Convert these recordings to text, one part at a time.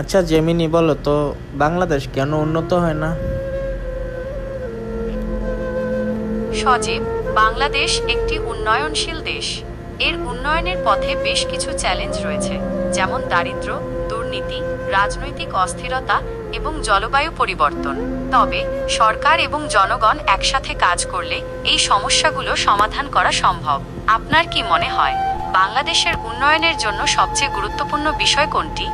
আচ্ছা জেমিনি, বলো তো, বাংলাদেশ কেন উন্নত হয় না? সজীব, বাংলাদেশ একটি উন্নয়নশীল দেশ। এর উন্নয়নের পথে বেশ কিছু চ্যালেঞ্জ রয়েছে, যেমন দারিদ্র, দুর্নীতি, রাজনৈতিক অস্থিরতা এবং জলবায়ু পরিবর্তন। তবে সরকার এবং জনগণ একসাথে কাজ করলে এই সমস্যাগুলো সমাধান করা সম্ভব। আপনার কি মনে হয়, বাংলাদেশের উন্নয়নের জন্য সবচেয়ে গুরুত্বপূর্ণ বিষয় কোনটি?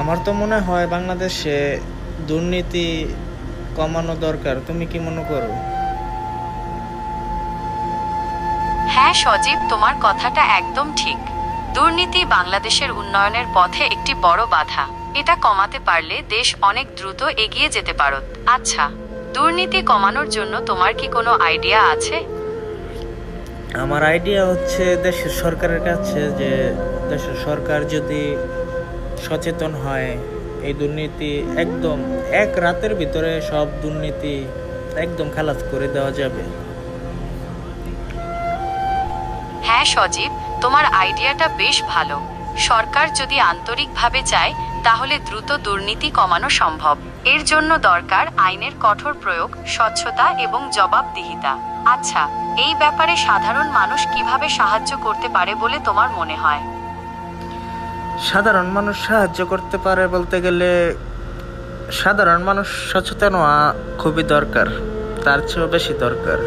আমার তো মনে হয় বাংলাদেশে দুর্নীতি কমানো দরকার। তুমি কি মনে করো? হ্যাঁ সজীব তোমার কথাটা একদম ঠিক। দুর্নীতি বাংলাদেশের উন্নয়নের পথে একটি বড় বাধা। এটা কমাতে পারলে দেশ অনেক দ্রুত এগিয়ে যেতে পারত আচ্ছা দুর্নীতি কমানোর জন্য তোমার কি কোনো আইডিয়া আছে? আমার আইডিয়া হচ্ছে দেশের সরকারের কাছে যে দেশের সরকার যদি সচেতন হয়। এই দুর্নীতি একদম এক রাতের ভিতরে সব দুর্নীতি একদম খালাস করে দেওয়া যাবে। হ্যাঁ সজীব, তোমার আইডিয়াটা বেশ ভালো। সরকার যদি আন্তরিকভাবে চায়, তাহলে দ্রুত দুর্নীতি কমানো সম্ভব। এর জন্য দরকার আইনের কঠোর প্রয়োগ, স্বচ্ছতা এবং জবাবদিহিতা। আচ্ছা এই ব্যাপারে সাধারণ মানুষ কীভাবে সাহায্য করতে পারে বলে তোমার মনে হয়? সাধারণ মানুষ সাহায্য করতে পারে বলতে গেলে সাধারণ মানুষ সচেতন হওয়া খুবই দরকার, তার চেয়েও বেশি দরকার।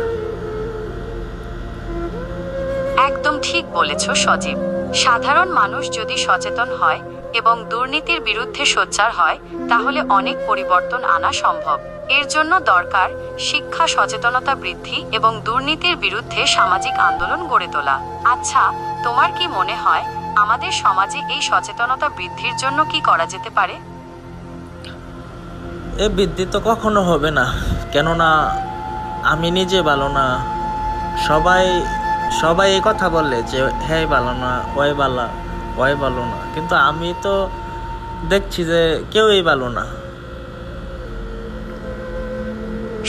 একদম ঠিক বলেছ সজীব। সাধারণ মানুষ যদি সচেতন হয় এবং দুর্নীতির বিরুদ্ধে সোচ্চার হয়, তাহলে অনেক পরিবর্তন আনা সম্ভব। এর জন্য দরকার শিক্ষা সচেতনতা বৃদ্ধি এবং দুর্নীতির বিরুদ্ধে সামাজিক আন্দোলন গড়ে তোলা। আচ্ছা তোমার কি মনে হয় আমাদের সমাজে এই সচেতনতা বৃদ্ধির জন্য কি করা যেতে পারে? এ বৃদ্ধি তো কখনো হবে না কেননা আমি নিজে ভালো না। সবাই সবাই এই কথা বলে যে হ্যাঁ ভালো না ওই ভালো ওই ভালো না। কিন্তু আমি তো দেখছি যে কেউই ভালো না।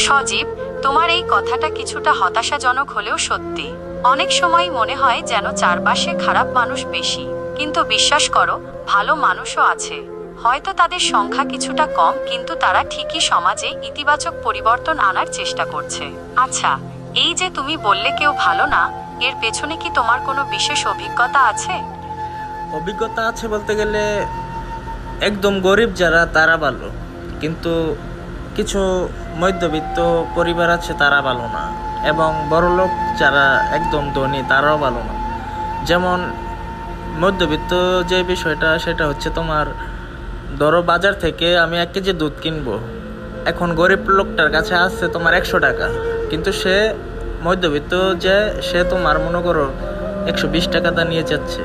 সজীব তোমার এই কথাটা কিছুটা হতাশাজনক হলেও সত্যি। অনেক সময় মনে হয় যেন চারপাশে খারাপ মানুষ বেশি। কিন্তু বিশ্বাস করো, ভালো মানুষও আছে। হয়তো তাদের সংখ্যা কিছুটা কম, কিন্তু তারা ঠিকই সমাজে ইতিবাচক পরিবর্তন আনার চেষ্টা করছে। আচ্ছা এই যে তুমি বললে কেউ ভালো না, এর পেছনে কি তোমার কোনো বিশেষ অভিজ্ঞতা আছে? অভিজ্ঞতা আছে বলতে গেলে, একদম গরিব যারা, তারা ভালো। কিন্তু কিছু মধ্যবিত্ত পরিবার আছে, তারা ভালো না। এবং বড়লোক যারা একদম ধনী, তারাও ভালো না। যেমন মধ্যবিত্ত যে বিষয়টা, সেটা হচ্ছে তোমার, ধরো বাজার থেকে আমি এক কেজি দুধ কিনবো। এখন গরিব লোকটার কাছে আসছে তোমার একশো টাকা। কিন্তু সে মধ্যবিত্ত যে, সে তোমার মনে করো একশো বিশ টাকা টাকাটা নিয়ে যাচ্ছে।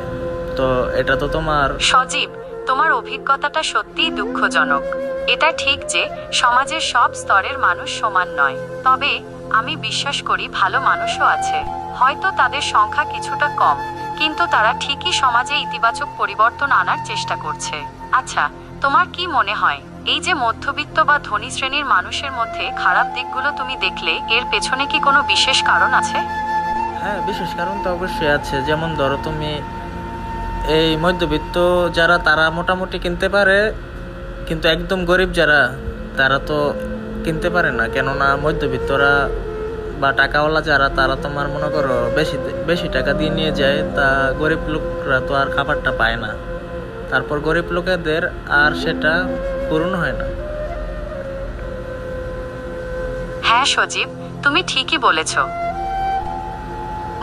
তো এটা তো তোমার সজীব, তোমার অভিজ্ঞতাটা সত্যিই দুঃখজনক। এটা ঠিক যে, সমাজের সব স্তরের মানুষ সমান নয়। তবে আমি বিশ্বাস করি ভালো মানুষও আছে। হয়তো তাদের সংখ্যা কিছুটা কম, কিন্তু তারা ঠিকই সমাজে ইতিবাচক পরিবর্তন আনার চেষ্টা করছে। আচ্ছা তোমার কি মনে হয়? এই যে মধ্যবিত্ত বা ধনী শ্রেণির মানুষের মধ্যে খারাপ দিকগুলো তুমি দেখলে, এর পেছনে কি কোনো বিশেষ কারণ আছে? হ্যাঁ বিশেষ কারণ তো অবশ্যই আছে। যেমন ধরো তুমি এই মধ্যবিত্ত যারা, তারা মোটামুটি কিনতে পারে, কিন্তু একদম গরিব যারা, তারা তো কিনতে পারে না, কেননা মধ্যবিত্তরা বা টাকাওয়ালা যারা, তারা তোমার মনে করো বেশি বেশি টাকা দিয়ে নিয়ে যায়, তা গরিব লোকরা তো আর খাবারটা পায় না। তারপর গরিব লোকেদের আর সেটা পূরণ হয় না। হ্যাঁ সজীব, তুমি ঠিকই বলেছ।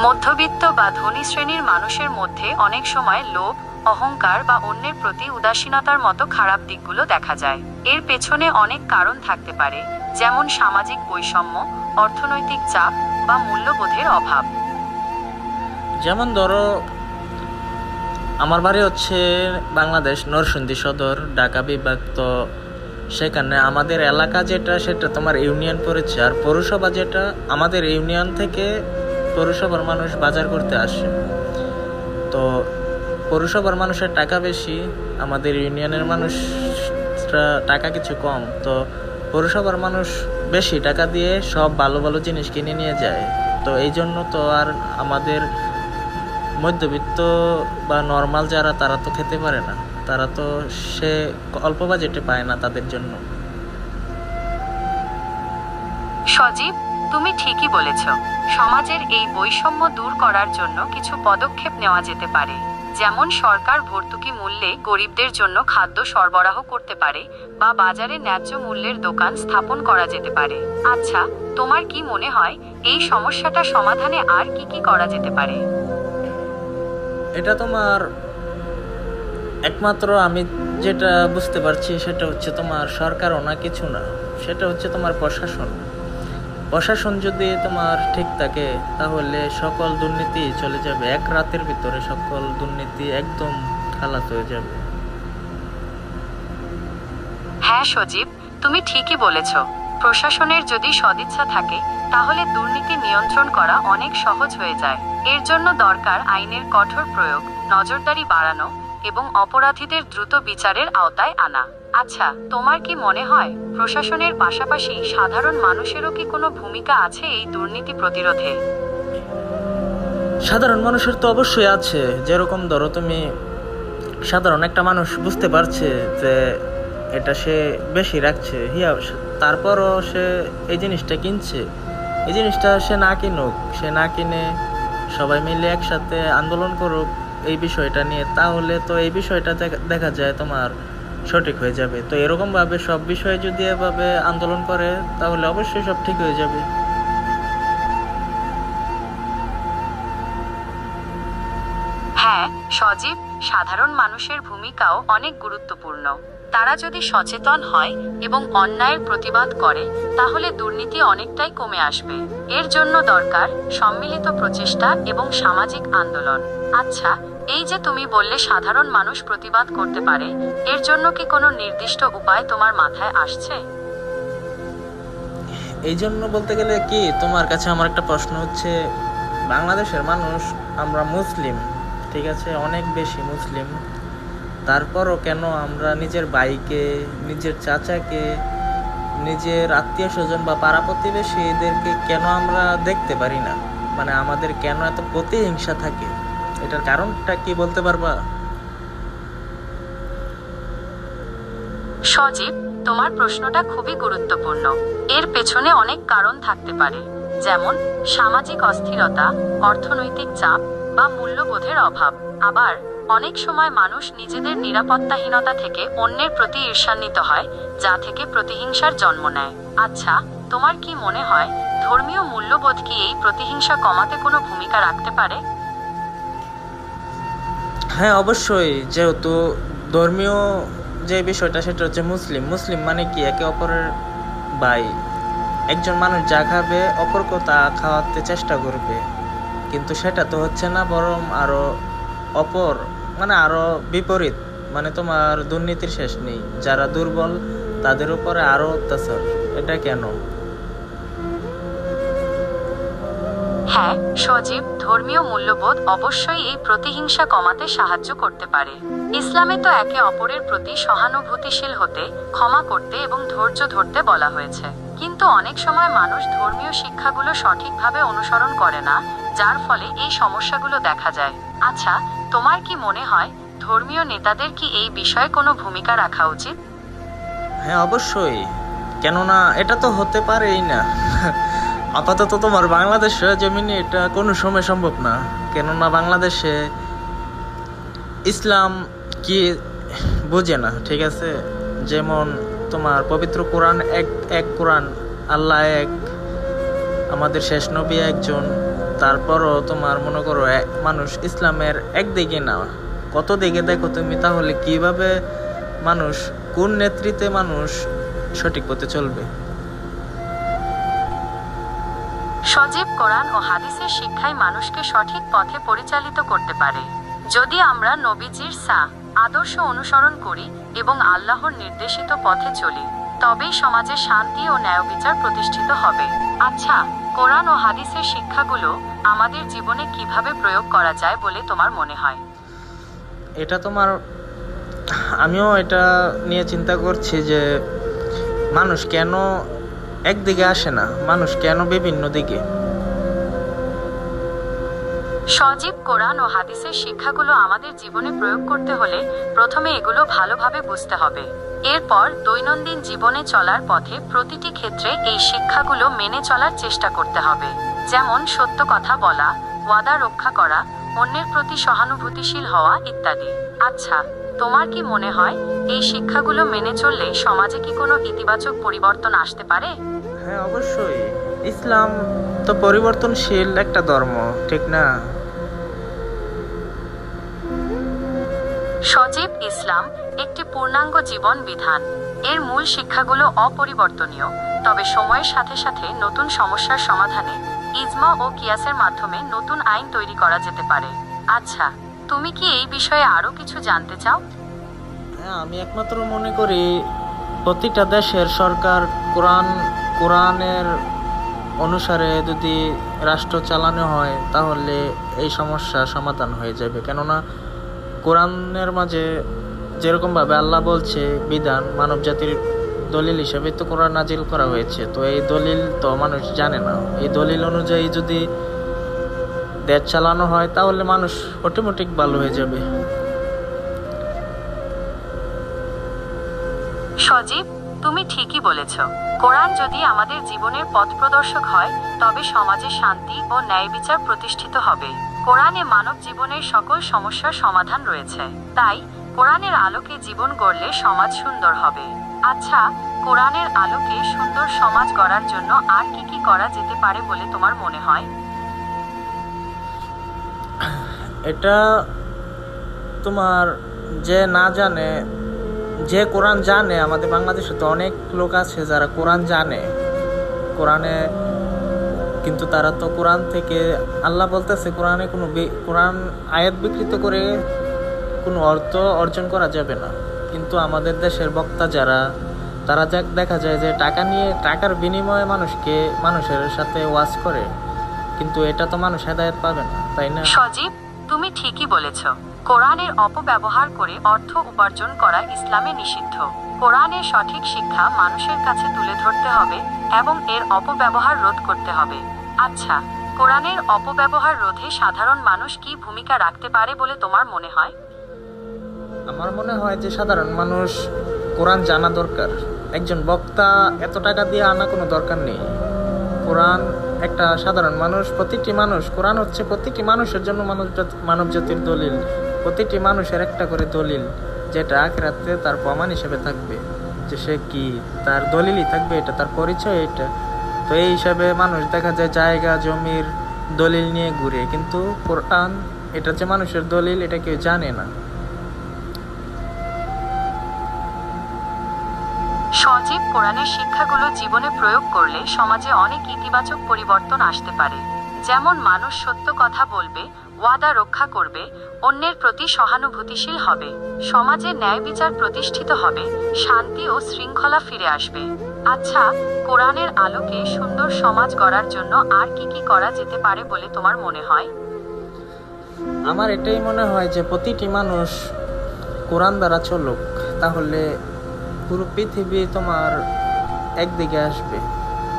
মধ্যবিত্ত বা ধনী শ্রেণির মানুষের মধ্যে অনেক সময় লোভ, অহংকার বা অন্যের প্রতি উদাসীনতার মতো খারাপ দিকগুলো দেখা যায়। এর পেছনে অনেক কারণ থাকতে পারে, যেমন সামাজিক বৈষম্য, অর্থনৈতিক চাপ বা মূল্যবোধের অভাব। যেমন ধরো, আমার বাড়ি হচ্ছে বাংলাদেশ, নরসিংদী সদর, ঢাকা বিভাগ। তো সেখানে আমাদের এলাকা যেটা, সেটা তোমার ইউনিয়ন পড়েছে আর পৌরসভা যেটা, আমাদের ইউনিয়ন থেকে পৌরসভার মানুষ বাজার করতে আসে। তো পৌরসভার মানুষের টাকা বেশি, আমাদের ইউনিয়নের মানুষরা টাকা কিছু কম। তো পৌরসভার মানুষ বেশি টাকা দিয়ে সব ভালো ভালো জিনিস কিনে নিয়ে যায়। তো এই জন্য তো আর আমাদের মধ্যবিত্ত বা নর্মাল যারা, তারা তো খেতে পারে না। তারা তো সে অল্প বাজেটে পায় না তাদের জন্য। সজীব তুমি ঠিকই বলেছ। সমাজের এই বৈষম্য দূর করার জন্য কিছু পদক্ষেপ নেওয়া যেতে পারে। যেমন সরকার ভর্তুকি মূল্যে গরিবদের জন্য খাদ্য সরবরাহ করতে পারে বা বাজারে ন্যায্য মূল্যের দোকান স্থাপন করা যেতে পারে। আচ্ছা তোমার কি মনে হয় এই সমস্যাটা সমাধানে আর কি কি করা যেতে পারে? এটা তোমার একমাত্র আমি যেটা বুঝতে পারছি সেটা হচ্ছে তোমার সরকার না, কিছু না। সেটা হচ্ছে তোমার প্রশাসন। প্রশাসন যদি তোমার ঠিক থাকে, তাহলে সকল দুর্নীতি চলে যাবে। এক রাতের ভিতরে সকল দুর্নীতি একদম খালাস হয়ে যাবে। হ্যাঁ সজীব, তুমি ঠিকই বলেছ। প্রশাসনের যদি সদিচ্ছা থাকে, তাহলে দুর্নীতি নিয়ন্ত্রণ করা অনেক সহজ হয়ে যায়। এর জন্য দরকার আইনের কঠোর প্রয়োগ, নজরদারি বাড়ানো এবং অপরাধীদের দ্রুত বিচারের আওতায় আনা। আচ্ছা তোমার কি মনে হয় প্রশাসনের পাশাপাশি সাধারণ মানুষেরও কি কোনো ভূমিকা আছে এই দুর্নীতি প্রতিরোধে? সাধারণ মানুষের তো অবশ্যই আছে। যেরকম ধরো তুমি সাধারণ একটা মানুষ বুঝতে পারছে যে এটা সে বেশি রাখছে, হিয়া তারপরও সে এই জিনিসটা কিনছে। এই জিনিসটা সে না কিনুক, সে না কিনে সবাই মিলে একসাথে আন্দোলন করুক এই বিষয়টা নিয়ে, তাহলে তো এই বিষয়টা দেখা- যায় তোমার সঠিক হয়ে যাবে। তো এরকমভাবে সব বিষয়ে যদি এভাবে আন্দোলন করে, তাহলে অবশ্যই সব ঠিক হয়ে যাবে। হ্যাঁ সজীব, সাধারণ মানুষের ভূমিকাও অনেক গুরুত্বপূর্ণ। তারা যদি সচেতন হয় এবং অন্যায়ের প্রতিবাদ করে, তাহলে দুর্নীতি অনেকটাই কমে আসবে। এর জন্য দরকার সম্মিলিত প্রচেষ্টা এবং সামাজিক আন্দোলন। আচ্ছা এই যে তুমি বললে সাধারণ মানুষ প্রতিবাদ করতে পারে, এর জন্য কি কোনো নির্দিষ্ট উপায় তোমার মাথায় আসছে? এই জন্য বলতে গেলে কি, তোমার কাছে আমার একটা প্রশ্ন হচ্ছে, বাংলাদেশের মানুষ, আমরা মুসলিম, ঠিক আছে, অনেক বেশি মুসলিম, তারপরও কেন আমরা নিজের বাইকে নিজের চাচাকে, নিজের আত্মীয় স্বজন বা পাড়া প্রতিবেশীদেরকে কেন আমরা দেখতে পারি না? মানে আমাদের কেন এত প্রতিহিংসা থাকে? এটার কারণটা কি বলতে পারবা? সজীব, তোমার প্রশ্নটা খুবই গুরুত্বপূর্ণ। এর পেছনে অনেক কারণ থাকতে পারে, যেমন সামাজিক অস্থিরতা, অর্থনৈতিক চাপ বা মূল্যবোধের অভাব। আবার অনেক সময় মানুষ নিজেদের নিরাপত্তাহীনতা থেকে অন্যের প্রতি ঈর্ষান্বিত হয়, যা থেকে প্রতিহিংসার জন্ম নেয়। আচ্ছা তোমার কি মনে হয় ধর্মীয় মূল্যবোধ কি এই প্রতিহিংসা কমাতে কোনো ভূমিকা রাখতে পারে? হ্যাঁ অবশ্যই। যেহেতু ধর্মীয় যে বিষয়টা, সেটা হচ্ছে মুসলিম। মুসলিম মানে কি? একে অপরের ভাই। একজন মানুষ যা খাবে অপরকে তা খাওয়াতে চেষ্টা করবে। কিন্তু সেটা তো হচ্ছে না, বরং আরও অপর মানে আরও বিপরীত। মানে তোমার দুর্নীতির শেষ নেই। যারা দুর্বল, তাদের উপরে আরও অত্যাচার। এটা কেন? হ্যাঁ সজীব, ধর্মীয় মূল্যবোধ অবশ্যই এই প্রতিহিংসা কমাতে সাহায্য করতে পারে। ইসলামে তো একে অপরের প্রতি সহানুভূতিশীল হতে, ক্ষমা করতে এবং ধৈর্য ধরতে বলা হয়েছে। কিন্তু অনেক সময় মানুষ ধর্মীয় শিক্ষাগুলো সঠিকভাবে অনুসরণ করে না, যার ফলে এই সমস্যাগুলো দেখা যায়। আচ্ছা তোমার কি মনে হয়, ধর্মীয় নেতাদের কি এই বিষয়ে কোনো ভূমিকা রাখা উচিত? হ্যাঁ অবশ্যই। কেননা এটা তো হতে পারেই না। আপাতত তোমার বাংলাদেশে জমিনে এটা কোনো সময় সম্ভব না। কেননা বাংলাদেশে ইসলাম কি বোঝে না, ঠিক আছে? যেমন তোমার পবিত্র কোরআন এক এক কোরআন, আল্লাহ এক, আমাদের শেষ নবী একজন, তারপরও তোমার মনে করো এক মানুষ ইসলামের একদিকে না। কত দিকে দেখো তুমি তাহলে কীভাবে মানুষ, কোন নেতৃত্বে মানুষ সঠিক পথে চলবে? সজীব কোরআন ও হাদিসের শিক্ষায় মানুষকে সঠিক পথে পরিচালিত করতে পারে। যদি আমরা নবীজির সা আদর্শ অনুসরণ করি এবং আল্লাহর নির্দেশিত পথে চলি, তবেই সমাজে শান্তি ও ন্যায় বিচার প্রতিষ্ঠিত হবে। আচ্ছা কোরআন ও হাদিসের শিক্ষাগুলো আমাদের জীবনে কীভাবে প্রয়োগ করা যায় বলে তোমার মনে হয়? এটা তোমার, আমিও এটা নিয়ে চিন্তা করছি যে মানুষ কেন একদিকে আসে না, মানুষ কেন বিভিন্ন দিকে? সজীব কোরআন ও হাদিসের শিক্ষাগুলো আমাদের জীবনে প্রয়োগ করতে হলে প্রথমে এগুলো ভালোভাবে বুঝতে হবে। এরপর দৈনন্দিন জীবনে চলার পথে প্রতিটি ক্ষেত্রে এই শিক্ষাগুলো মেনে চলার চেষ্টা করতে হবে। যেমন সত্য কথা বলা, ওয়াদা রক্ষা করা, অন্যের প্রতি সহানুভূতিশীল হওয়া ইত্যাদি। আচ্ছা তোমার কি মনে হয় এই শিক্ষাগুলো মেনে চললে সমাজে কি কোনো ইতিবাচক পরিবর্তন আসতে পারে? হ্যাঁ অবশ্যই। ইসলাম তো পরিবর্তনশীল একটা ধর্ম ঠিক না? সজীব ইসলাম একটি পূর্ণাঙ্গ জীবন বিধান। এর মূল শিক্ষাগুলো অপরিবর্তনীয় তবে সময়ের সাথে সাথে নতুন সমস্যার সমাধানে ইজমা ও কিয়াসের মাধ্যমে নতুন আইন তৈরি করা যেতে পারে। আচ্ছা তুমি কি এই বিষয়ে আরও কিছু জানতে চাও? হ্যাঁ আমি একমাত্র মনে করি প্রতিটা দেশের সরকার কোরআন, কোরআনের অনুসারে যদি রাষ্ট্র চালানো হয়, তাহলে এই সমস্যা সমাধান হয়ে যাবে। কেননা কোরআনের মাঝে যেরকমভাবে আল্লাহ বলছে, বিধান মানব জাতির দলিল হিসেবে তো কোরআন নাজিল করা হয়েছে। তো এই দলিল তো মানুষ জানে না। এই দলিল অনুযায়ী যদি দেশ চালানো হয়, তাহলে মানুষ অটোমেটিক ভালো হয়ে যাবে। সজীব, তুমি ঠিকই বলেছ। কোরআন যদি আমাদের জীবনের পথ প্রদর্শক হয়, তবে সমাজে শান্তি ও ন্যায় বিচার প্রতিষ্ঠিত হবে। কোরআনে মানব জীবনের সকল সমস্যার সমাধান রয়েছে। তাই, কোরআনের আলোকে জীবন গড়লে সমাজ সুন্দর হবে। আচ্ছা কোরআনের আলোকে সুন্দর সমাজ গড়ার জন্য আর কি কি করা যেতে পারে বলে তোমার মনে হয়? এটা তোমার যে না জানে, যে কোরআন জানে, আমাদের বাংলাদেশে তো অনেক লোক আছে যারা কোরআন জানে। কোরআনে কিন্তু তারা তো কোরআন থেকে আল্লাহ বলতেছে, কোরআনে কোনো কোরআন আয়াত বিকৃত করে কোনো অর্থ অর্জন করা যাবে না। কিন্তু আমাদের দেশের বক্তা যারা, তারা দেখা যায় যে টাকা নিয়ে, টাকার বিনিময়ে মানুষকে, মানুষের সাথে ওয়াজ করে। কিন্তু এটা তো মানুষ হেদায়ত পাবে না, তাই না? সজীব তুমি ঠিকই বলেছ। কোরআনের অপব্যবহার করে অর্থ উপার্জন করা ইসলামে নিষিদ্ধ। কোরআনের সঠিক শিক্ষা মানুষের কাছে তুলে ধরতে হবে এবং এর অপব্যবহার রোধ করতে হবে। আচ্ছা কোরআনের অপব্যবহার রোধে সাধারণ মানুষ কি ভূমিকা রাখতে পারে বলে তোমার মনে হয়? আমার মনে হয় যে সাধারণ মানুষ কোরআন জানা দরকার। একজন বক্তা এত টাকা দিয়ে আনা কোনো দরকার নেই। কোরআন একটা সাধারণ মানুষ, প্রতিটি মানুষ, কোরআন হচ্ছে প্রতিটি মানুষের জন্য মানব মানব জাতির দলিল। প্রতিটি মানুষের একটা করে দলিল, যেটা আখেরাতে তার প্রমাণ হিসেবে থাকবে যে সে কি, তার দলিলই থাকবে এটা, তার পরিচয় এটা। তো এই হিসাবে মানুষ দেখা যায় জায়গা, জমির দলিল নিয়ে ঘুরে, কিন্তু কোরআন, এটা যে মানুষের দলিল, এটা কেউ জানে না। সজীব কোরআনের শিক্ষাগুলো জীবনে প্রয়োগ করলে সমাজে অনেক ইতিবাচক পরিবর্তন আসতে পারে। যেমন মানুষ সত্য কথা বলবে, ওয়াদা রক্ষা করবে, অন্যের প্রতি সহানুভূতিশীল হবে। সমাজে ন্যায় বিচার প্রতিষ্ঠিত হবে, শান্তি ও শৃঙ্খলা ফিরে আসবে। আচ্ছা কোরআনের আলোকে সুন্দর সমাজ গড়ার জন্য আর কি কি করা যেতে পারে বলে তোমার মনে হয়? আমার এটাই মনে হয় যে প্রতিটি মানুষ কোরআন দ্বারা চলুক, তাহলে পুরো পৃথিবী তোমার একদিকে আসবে।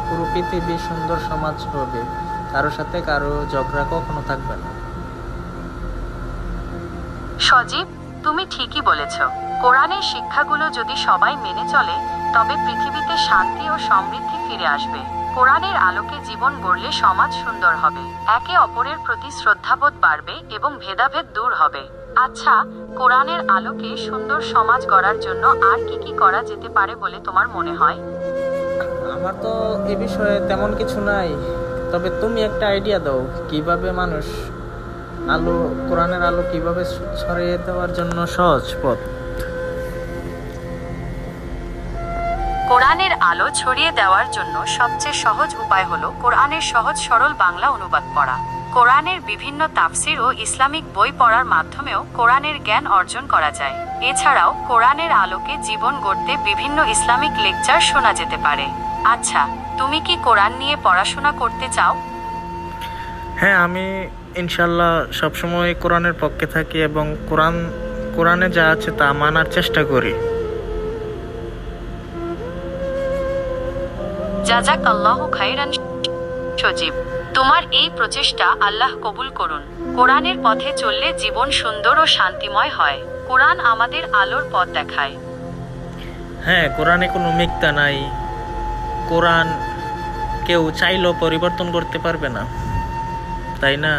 পুরো পৃথিবী সুন্দর সমাজ হবে। কারও সাথে কারও ঝগড়া কখনো থাকবে না। সজীব, তুমি ঠিকই বলেছ। কোরআনের শিক্ষাগুলো যদি সবাই মেনে চলে, তবে পৃথিবীতে শান্তি ও সমৃদ্ধি ফিরে আসবে। কোরআনের আলোকে জীবন গড়লে সমাজ সুন্দর হবে। একে অপরের প্রতি শ্রদ্ধাবোধ বাড়বে এবং ভেদাভেদ দূর হবে। আচ্ছা কোরআনের আলোকে সুন্দর সমাজ গড়ার জন্য আর কি কি করা যেতে পারে বলে তোমার মনে হয়? আমার তো এ বিষয়ে তেমন কিছু নাই। তবে তুমি একটা আইডিয়া দাও কীভাবে মানুষ আলো কোরআনের আলো কীভাবে ছড়িয়ে দেওয়ার জন্য সহজ পথ? কোরআনের আলো ছড়িয়ে দেওয়ার জন্য সবচেয়ে সহজ উপায় হলো কোরআনের সহজ সরল বাংলা অনুবাদ পড়া। কোরআনের বিভিন্ন তাফসির ও ইসলামিক বই পড়ার মাধ্যমেও কোরআনের জ্ঞান অর্জন করা যায়। এছাড়াও কোরআনের আলোকে জীবন গড়তে বিভিন্ন ইসলামিক লেকচার শোনা যেতে পারে। আচ্ছা তুমি কি কোরআন নিয়ে পড়াশোনা করতে চাও? হ্যাঁ আমি ইনশাল্লাহ সবসময় কোরআনের পক্ষে থাকি এবং কোরআন কোরআনে যা আছে তা মানার চেষ্টা করি। জাজাক আল্লাহ খাইরান সজীব। তোমার এই প্রচেষ্টা আল্লাহ কবুল করুন। কোরআনের পথে চললে জীবন সুন্দর ও শান্তিময় হয়। কোরআন আমাদের আলোর পথ দেখায়। হ্যাঁ কোরআনে কোনো মিথ্যা নাই। কোরআন কেউ চাইলেও পরিবর্তন করতে পারবে না। তাই না?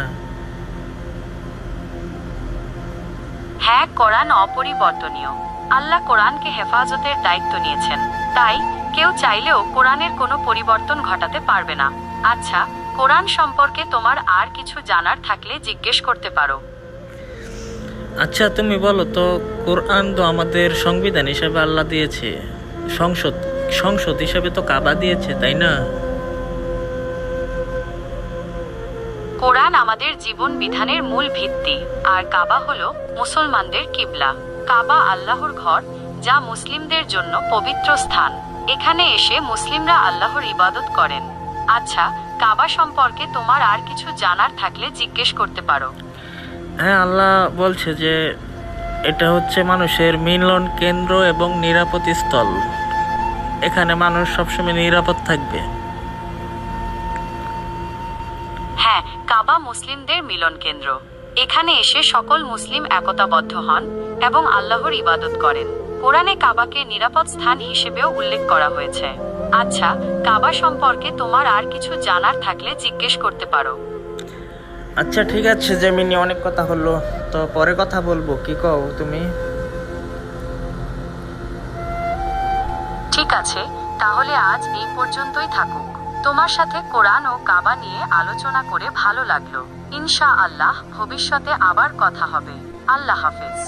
হ্যাঁ কোরআন অপরিবর্তনীয়। আল্লাহ কোরআনকে হেফাজতের দায়িত্ব নিয়েছেন। তাই কেউ চাইলেও কোরআনের কোনো পরিবর্তন ঘটাতে পারবে না। আচ্ছা কোরআন সম্পর্কে তোমার আর কিছু জানার থাকলে জিজ্ঞেস করতে পারো। আচ্ছা তুমি বলো তো কোরআন তো আমাদের সংবিধান হিসেবে আল্লাহ দিয়েছে। সংসদ সংসদ হিসেবে তো কাবা দিয়েছে তাই না? কোরআন আমাদের জীবন বিধানের মূল ভিত্তি আর কাবা হলো মুসলমানদের কিবলা। কাবা আল্লাহর ঘর যা মুসলিমদের জন্য পবিত্র স্থান। এখানে এসে মুসলিমরা আল্লাহর ইবাদত করেন। আচ্ছা কাবা সম্পর্কে তোমার আর কিছু জানার থাকলে জিজ্ঞেস করতে পারো। হ্যাঁ আল্লাহ বলছে যে এটা হচ্ছে মানুষের মিলন কেন্দ্র এবং নিরাপদ স্থল। এখানে মানুষ সবসময় নিরাপদ থাকবে। হ্যাঁ কাবা মুসলিমদের মিলন কেন্দ্র। এখানে এসে সকল মুসলিম একতাবদ্ধ হন এবং আল্লাহর ইবাদত করেন। কোরআনে কাবাকে নিরাপদ স্থান হিসেবেও উল্লেখ করা হয়েছে। আচ্ছা কাবা সম্পর্কে তোমার আর কিছু জানার থাকলে জিজ্ঞেস করতে পারো। আচ্ছা ঠিক আছে জেমিনি অনেক কথা হলো। তো পরে কথা বলব কি কও তুমি? ঠিক আছে তাহলে আজ এই পর্যন্তই থাকুক। তোমার সাথে কোরআন ও কাবা নিয়ে আলোচনা করে ভালো লাগল। ইনশা আল্লাহ ভবিষ্যতে আবার কথা হবে। আল্লাহ হাফেজ।